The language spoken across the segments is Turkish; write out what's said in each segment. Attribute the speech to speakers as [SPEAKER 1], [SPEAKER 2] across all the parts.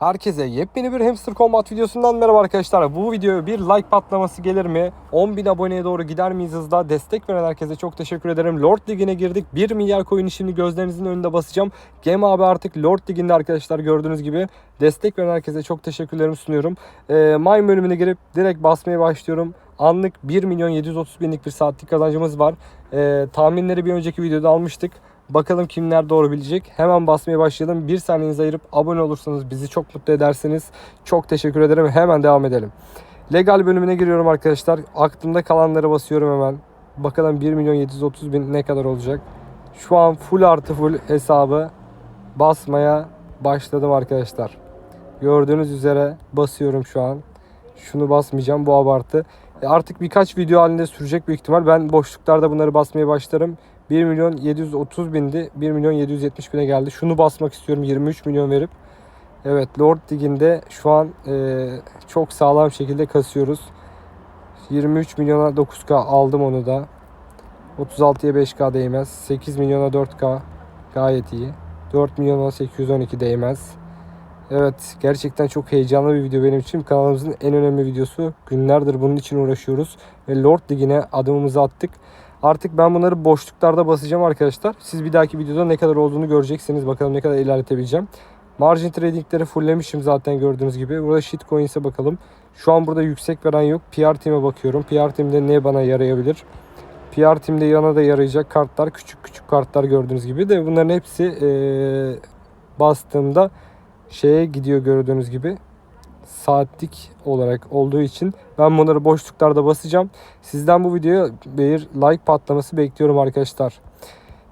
[SPEAKER 1] Herkese yepyeni bir Hamster Combat videosundan merhaba arkadaşlar. Bu videoya bir like patlaması gelir mi? 10.000 aboneye doğru gider miyiz hızla? Destek veren herkese çok teşekkür ederim. Lord Ligi'ne girdik. 1 milyar coin'i şimdi gözlerinizin önünde basacağım. Game abi artık Lord Ligi'nde arkadaşlar gördüğünüz gibi. Destek veren herkese çok teşekkürlerimi sunuyorum. Ee, Mine bölümüne girip direkt basmaya başlıyorum. Anlık 1 milyon 730 binlik bir saatlik kazancımız var. Ee, tahminleri bir önceki videoda almıştık. Bakalım kimler doğru bilecek. Hemen basmaya başlayalım. Bir saniyenizi ayırıp abone olursanız bizi çok mutlu edersiniz. Çok teşekkür ederim. Hemen devam edelim. Legal bölümüne giriyorum arkadaşlar. Aklımda kalanları basıyorum hemen. Bakalım 1 milyon 730 bin ne kadar olacak. Şu an full artı full hesabı basmaya başladım arkadaşlar. Gördüğünüz üzere basıyorum şu an. Şunu basmayacağım bu abartı. E Artık birkaç video halinde sürecek büyük ihtimal. Ben boşluklarda bunları basmaya başlarım. 1 milyon 730 bindi. 1 milyon 770 bine geldi. Şunu basmak istiyorum 23 milyon verip. Evet Lord Ligi'nde şu an e, çok sağlam şekilde kasıyoruz. 23 milyona 9K aldım onu da. 36'ya 5K değmez. 8 milyona 4K gayet iyi. 4 milyona 812 değmez. Evet gerçekten çok heyecanlı bir video benim için. Kanalımızın en önemli videosu. Günlerdir bunun için uğraşıyoruz. Ve Lord Ligi'ne adımımızı attık. Artık ben bunları boşluklarda basacağım arkadaşlar. Siz bir dahaki videoda ne kadar olduğunu göreceksiniz. Bakalım ne kadar ilerletebileceğim. Margin tradingleri fulllemişim zaten gördüğünüz gibi. Burada shitcoins'e bakalım. Şu an burada yüksek veren yok. PR team'e bakıyorum. PR team'de ne bana yarayabilir? PR team'de yana da yarayacak kartlar. Küçük küçük kartlar gördüğünüz gibi. De bunların hepsi eee, bastığımda şeye gidiyor gördüğünüz gibi saatlik olarak olduğu için ben bunları boşluklarda basacağım. Sizden bu videoya bir like patlaması bekliyorum arkadaşlar.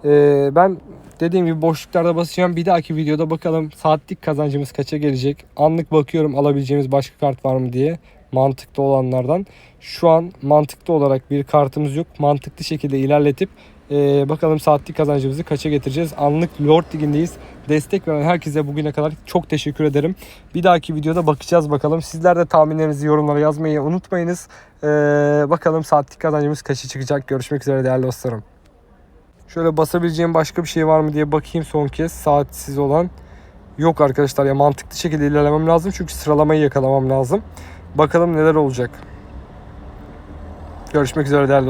[SPEAKER 1] Ee, ben dediğim gibi boşluklarda basacağım. Bir dahaki videoda bakalım saatlik kazancımız kaça gelecek. Anlık bakıyorum alabileceğimiz başka kart var mı diye mantıklı olanlardan. Şu an mantıklı olarak bir kartımız yok. Mantıklı şekilde ilerletip ee, bakalım saatlik kazancımızı kaça getireceğiz. Anlık Lord Ligi'ndeyiz. Destek veren herkese bugüne kadar çok teşekkür ederim. Bir dahaki videoda bakacağız bakalım. Sizler de tahminlerinizi yorumlara yazmayı unutmayınız. Ee, bakalım saatlik kazancımız kaça çıkacak. Görüşmek üzere değerli dostlarım. Şöyle basabileceğim başka bir şey var mı diye bakayım son kez. Saatsiz olan. Yok arkadaşlar ya mantıklı şekilde ilerlemem lazım. Çünkü sıralamayı yakalamam lazım. Bakalım neler olacak. Görüşmek üzere değerli